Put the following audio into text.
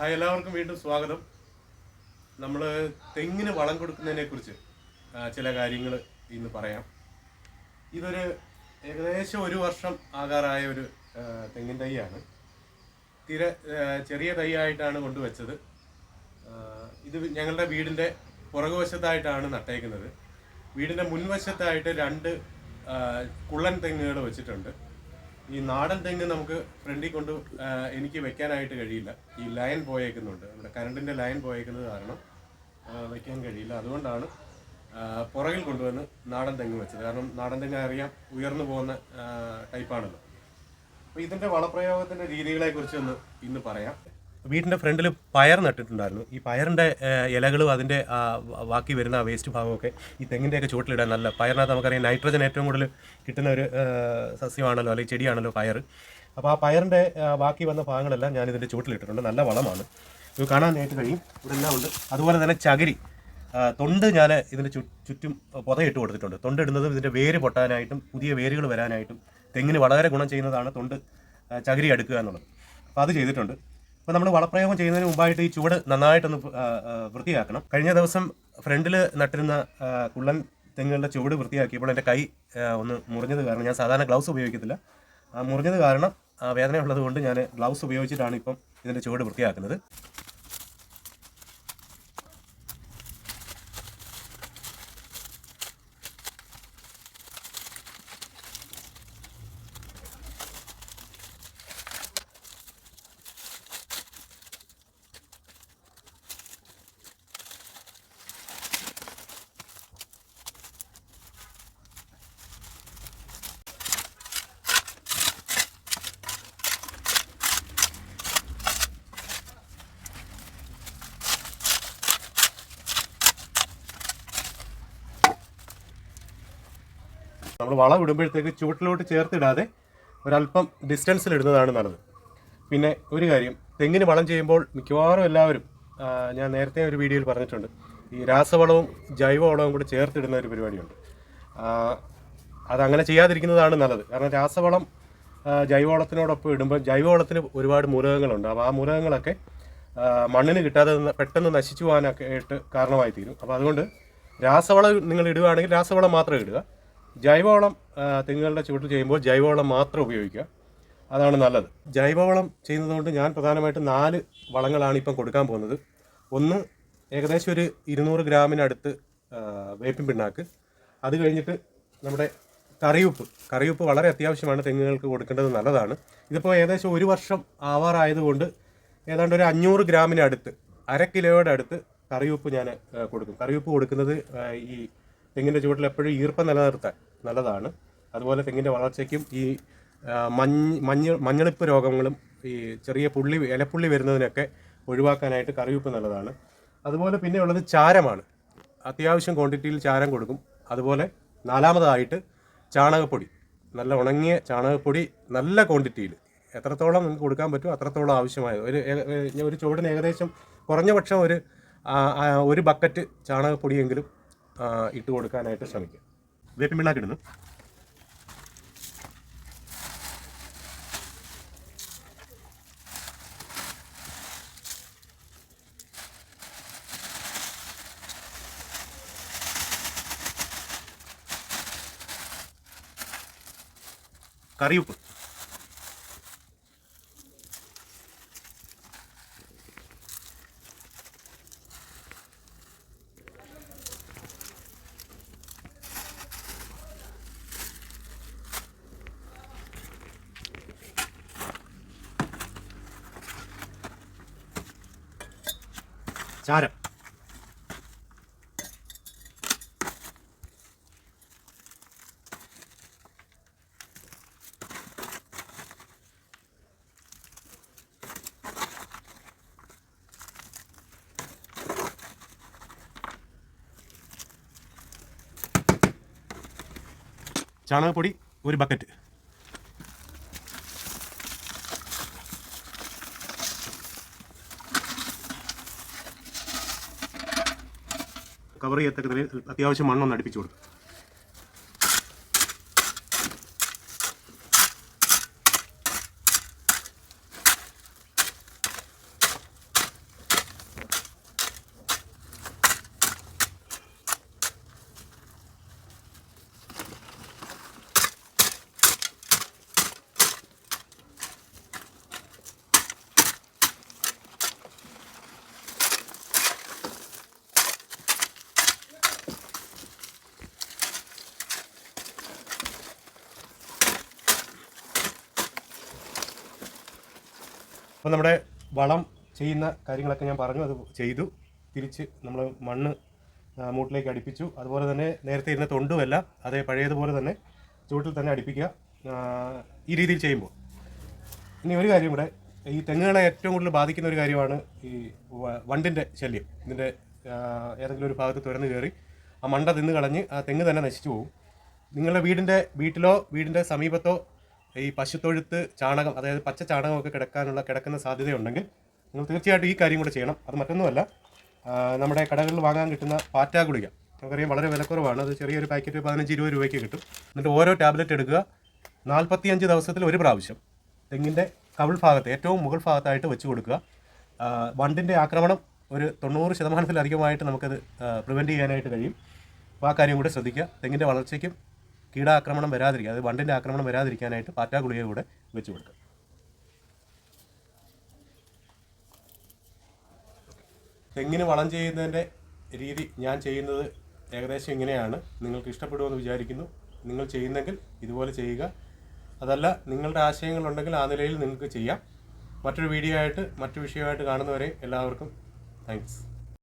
Hi എല്ലാവർക്കും വീണ്ടും സ്വാഗതം. നമ്മൾ തെങ്ങിന് വളം കൊടുക്കുന്നതിനെ കുറിച്ച് ചില കാര്യങ്ങൾ ഇന്ന് പറയാം. ഇതൊരു ഏകദേശം ഒരു വർഷം ആകാറായ ഒരു തെങ്ങിൻ തൈയാണ്. തീരെ ചെറിയ തൈയായിട്ടാണ് കൊണ്ടുവച്ചത്. ഇത് ഞങ്ങളുടെ വീടിന്റെ പുറകുവശത്തായിട്ടാണ് നട്ടേക്കുന്നത്. വീടിന്റെ മുൻവശത്തായിട്ട് രണ്ട് കുള്ളൻ തെങ്ങുകൾ വെച്ചിട്ടുണ്ട്. ഈ നാടൻ തെങ്ങ് നമുക്ക് ഫ്രണ്ടിൽ കൊണ്ട് എനിക്ക് വെക്കാനായിട്ട് കഴിയില്ല. ഈ ലൈൻ പോയേക്കുന്നുണ്ട്. നമ്മുടെ കറണ്ടിന്റെ ലൈൻ പോയേക്കുന്നത് കാരണം വെക്കാൻ കഴിയില്ല. അതുകൊണ്ടാണ് പുറകിൽ കൊണ്ടുവന്ന് നാടൻ തെങ്ങ് വെച്ചത്. കാരണം നാടൻ തെങ്ങ് അറിയാം ഉയർന്നു പോകുന്ന ടൈപ്പാണല്ലോ. അപ്പോൾ ഇതിന്റെ വളപ്രയോഗത്തിന്റെ രീതികളെക്കുറിച്ചൊന്ന് ഇന്ന് പറയാം. വീടിന്റെ ഫ്രണ്ടിൽ പയർ നട്ടിട്ടുണ്ടായിരുന്നു. ഈ പയറിന്റെ ഇലകളും അതിന്റെ ബാക്കി വരുന്ന വേസ്റ്റ് ഭാഗമൊക്കെ ഈ തെങ്ങിന്റെയൊക്കെ ചുവട്ടിലിടാൻ നല്ല പയറിനകത്ത് നമുക്കറിയാം നൈട്രജൻ ഏറ്റവും കൂടുതൽ കിട്ടുന്ന ഒരു സസ്യമാണല്ലോ അല്ലെങ്കിൽ ചെടിയാണല്ലോ പയർ. അപ്പോൾ ആ പയറിന്റെ ബാക്കി വന്ന ഭാഗങ്ങളെല്ലാം ഞാൻ ഇതിന്റെ ചുവട്ടിലിട്ടിട്ടുണ്ട്. നല്ല വളമാണ്. ഇത് കാണാനായിട്ട് കഴിയും. ഇവിടെ എല്ലാം ഉണ്ട്. അതുപോലെ തന്നെ ചകിരി തൊണ്ട് ഞാൻ ഇതിന്റെ ചുറ്റും പുതയിട്ട് കൊടുത്തിട്ടുണ്ട്. തൊണ്ട് ഇടുന്നതും ഇതിന്റെ വേര് പൊട്ടാനായിട്ടും പുതിയ വേരുകൾ വരാനായിട്ടും തെങ്ങിന് വളരെ ഗുണം ചെയ്യുന്നതാണ് തൊണ്ട് ചകിരി അടുക്കുക എന്നുള്ളത്. അപ്പോൾ അത് ചെയ്തിട്ടുണ്ട്. അപ്പോൾ നമ്മൾ വളപ്രയോഗം ചെയ്യുന്നതിന് മുമ്പായിട്ട് ഈ ചുവട് നന്നായിട്ടൊന്ന് വൃത്തിയാക്കണം. കഴിഞ്ഞ ദിവസം ഫ്രണ്ടിൽ നട്ടിരുന്ന കുള്ളൻ തെങ്ങുകളുടെ ചുവട് വൃത്തിയാക്കിയപ്പോൾ എന്റെ കൈ ഒന്ന് മുറിഞ്ഞത് കാരണം ഞാൻ സാധാരണ ഗ്ലൗസ് ഉപയോഗിക്കത്തില്ല. ആ മുറിഞ്ഞത് കാരണം വേദനയുള്ളത് കൊണ്ട് ഞാൻ ഗ്ലൗസ് ഉപയോഗിച്ചിട്ടാണ് ഇപ്പം ഇതിന്റെ ചുവട് വൃത്തിയാക്കുന്നത്. നമ്മൾ വളം ഇടുമ്പോഴത്തേക്ക് ചുവട്ടിലോട്ട് ചേർത്തിടാതെ ഒരല്പം ഡിസ്റ്റൻസിൽ ഇടുന്നതാണ് നല്ലത്. പിന്നെ ഒരു കാര്യം തെങ്ങിന് വളം ചെയ്യുമ്പോൾ മിക്കവാറും എല്ലാവരും ഞാൻ നേരത്തെ ഒരു വീഡിയോയിൽ പറഞ്ഞിട്ടുണ്ട് ഈ രാസവളവും ജൈവവളവും കൂടി ചേർത്തിടുന്ന ഒരു പരിപാടിയുണ്ട്. അത് അതങ്ങനെ ചെയ്യാതിരിക്കുന്നതാണ് നല്ലത്. കാരണം രാസവളം ജൈവവളത്തിനോടൊപ്പം ഇടുമ്പോൾ ജൈവവളത്തിന് ഒരുപാട് മൂലകങ്ങളുണ്ട്. അപ്പോൾ ആ മൂലകങ്ങളൊക്കെ മണ്ണിന് കിട്ടാതെ പെട്ടെന്ന് നശിച്ചു പോകാനൊക്കെ ആയിട്ട് കാരണമായി തീരും അപ്പോൾ അതുകൊണ്ട് രാസവളം നിങ്ങൾ ഇടുകയാണെങ്കിൽ രാസവളം മാത്രം ഇടുക. ജൈവവളം തെങ്ങുകളുടെ ചുവട്ടിൽ ചെയ്യുമ്പോൾ ജൈവവളം മാത്രം ഉപയോഗിക്കുക. അതാണ് നല്ലത്. ജൈവവളം ചെയ്യുന്നതുകൊണ്ട് ഞാൻ പ്രധാനമായിട്ടും നാല് വളങ്ങളാണ് ഇപ്പം കൊടുക്കാൻ പോകുന്നത്. ഒന്ന് ഏകദേശം ഒരു ഇരുന്നൂറ് ഗ്രാമിനടുത്ത് വേപ്പിൻ പിണ്ണാക്ക് അത് കഴിഞ്ഞിട്ട് നമ്മുടെ കറിയുപ്പ്. കറിയുപ്പ് വളരെ അത്യാവശ്യമാണ് തെങ്ങുകൾക്ക് കൊടുക്കേണ്ടത് നല്ലതാണ്. ഇതിപ്പോൾ ഏകദേശം ഒരു വർഷം ആവാറായതുകൊണ്ട് ഏതാണ്ട് ഒരു അഞ്ഞൂറ് ഗ്രാമിനടുത്ത് അര കിലോയുടെ അടുത്ത് കറിയുപ്പ് ഞാൻ കൊടുക്കും. കറിയുപ്പ് കൊടുക്കുന്നത് ഈ തെങ്ങിന്റെ ചുവട്ടിൽ എപ്പോഴും ഈർപ്പം നിലനിർത്താൻ നല്ലതാണ്. അതുപോലെ തെങ്ങിന്റെ വളർച്ചയ്ക്കും ഈ മഞ്ഞ് മഞ്ഞ് മഞ്ഞ മഞ്ഞളിപ്പ് രോഗങ്ങളും ഈ ചെറിയ പുള്ളി ഇലപ്പുള്ളി വരുന്നതിനൊക്കെ ഒഴിവാക്കാനായിട്ട് കറിവെപ്പ് നല്ലതാണ്. അതുപോലെ പിന്നെ ഉള്ളത് ചാരമാണ്. അത്യാവശ്യം ക്വാണ്ടിറ്റിയിൽ ചാരം കൊടുക്കും. അതുപോലെ നാലാമതായിട്ട് ചാണകപ്പൊടി. നല്ല ഉണങ്ങിയ ചാണകപ്പൊടി നല്ല ക്വാണ്ടിറ്റിയിൽ എത്രത്തോളം നിങ്ങൾക്ക് കൊടുക്കാൻ പറ്റും അത്രത്തോളം ആവശ്യമായത് ഒരു ഒരു ചുവടിന് ഏകദേശം കുറഞ്ഞ പക്ഷം ഒരു ഒരു ബക്കറ്റ് ചാണകപ്പൊടിയെങ്കിലും ഇട്ട് കൊടുക്കാനായിട്ട് ശ്രമിക്കുക വേപ്പിൻ പിണ്ണാക്ക് ഇടുന്നു. കറിയുപ്പ്. ചാരം ചാണകപ്പൊടി ഒരു ബക്കറ്റ് കവർ ചെയ്യത്തക്ക അത്യാവശ്യം മണ്ണൊന്ന് അടുപ്പിച്ചു കൊടുക്കും അപ്പോൾ നമ്മുടെ വളം ചെയ്യുന്ന കാര്യങ്ങളൊക്കെ ഞാൻ പറഞ്ഞു അത് ചെയ്തു. തിരിച്ച് നമ്മൾ മണ്ണ് മൂട്ടിലേക്ക് അടുപ്പിച്ചു. അതുപോലെ തന്നെ നേരത്തെ ഇരുന്ന തൊണ്ടുമല്ല അതേ പഴയതുപോലെ തന്നെ ചൂട്ടിൽ തന്നെ അടുപ്പിക്കുക ഈ രീതിയിൽ ചെയ്യുമ്പോൾ. ഇനി ഒരു കാര്യം കൂടെ ഈ തെങ്ങുകളെ ഏറ്റവും കൂടുതൽ ബാധിക്കുന്ന ഒരു കാര്യമാണ് ഈ വണ്ടിന്റെ ശല്യം. ഇതിന്റെ ഏതെങ്കിലും ഒരു ഭാഗത്ത് തുരന്ന് കയറി ആ മണ്ട തിന്ന് കളഞ്ഞ് ആ തെങ്ങ് തന്നെ നശിച്ചു പോകും. നിങ്ങളുടെ വീടിന്റെ വീട്ടിലോ വീടിന്റെ സമീപത്തോ ഈ പശുത്തൊഴുത്ത് ചാണകം അതായത് പച്ച ചാണകമൊക്കെ കിടക്കാനുള്ള കിടക്കുന്ന സാധ്യതയുണ്ടെങ്കിൽ നിങ്ങൾ തീർച്ചയായിട്ടും ഈ കാര്യം കൂടെ ചെയ്യണം. അത് മറ്റൊന്നുമല്ല നമ്മുടെ കടകളിൽ വാങ്ങാൻ കിട്ടുന്ന പാറ്റാ ഗുളിക നമുക്കറിയാം വളരെ വിലക്കുറവാണ്. അത് ചെറിയൊരു പാക്കറ്റ് പതിനഞ്ച് ഇരുപത് രൂപയ്ക്ക് കിട്ടും. എന്നിട്ട് ഓരോ ടാബ്ലറ്റ് എടുക്കുക. നാൽപ്പത്തിയഞ്ച് ദിവസത്തിൽ ഒരു പ്രാവശ്യം തെങ്ങിന്റെ കവിൾ ഭാഗത്ത് ഏറ്റവും മുകൾ ഭാഗത്തായിട്ട് വെച്ച് കൊടുക്കുക. വണ്ടിന്റെ ആക്രമണം ഒരു തൊണ്ണൂറ് ശതമാനത്തിലധികമായിട്ട് നമുക്കത് പ്രിവെന്റ് ചെയ്യാനായിട്ട് കഴിയും. അപ്പോൾ ആ കാര്യം കൂടെ ശ്രദ്ധിക്കുക. തെങ്ങിന്റെ വളർച്ചയ്ക്കും കീടാക്രമണം വരാതിരിക്കുക അത് വണ്ടിന്റെ ആക്രമണം വരാതിരിക്കാനായിട്ട് പാറ്റാ ഗുളിക കൂടെ വെച്ച് കൊടുക്കുക തെങ്ങിന് വളം ചെയ്യുന്നതിന്റെ രീതി ഞാൻ ചെയ്യുന്നത് ഏകദേശം ഇങ്ങനെയാണ്. നിങ്ങൾക്ക് ഇഷ്ടപ്പെടുമെന്ന് വിചാരിക്കുന്നു. നിങ്ങൾ ചെയ്യുന്നെങ്കിൽ ഇതുപോലെ ചെയ്യുക. അതല്ല നിങ്ങളുടെ ആശയങ്ങളുണ്ടെങ്കിൽ ആ നിലയിൽ നിങ്ങൾക്ക് ചെയ്യാം. മറ്റൊരു വീഡിയോ ആയിട്ട് മറ്റു വിഷയമായിട്ട് കാണുന്നവരെ എല്ലാവർക്കും താങ്ക്സ്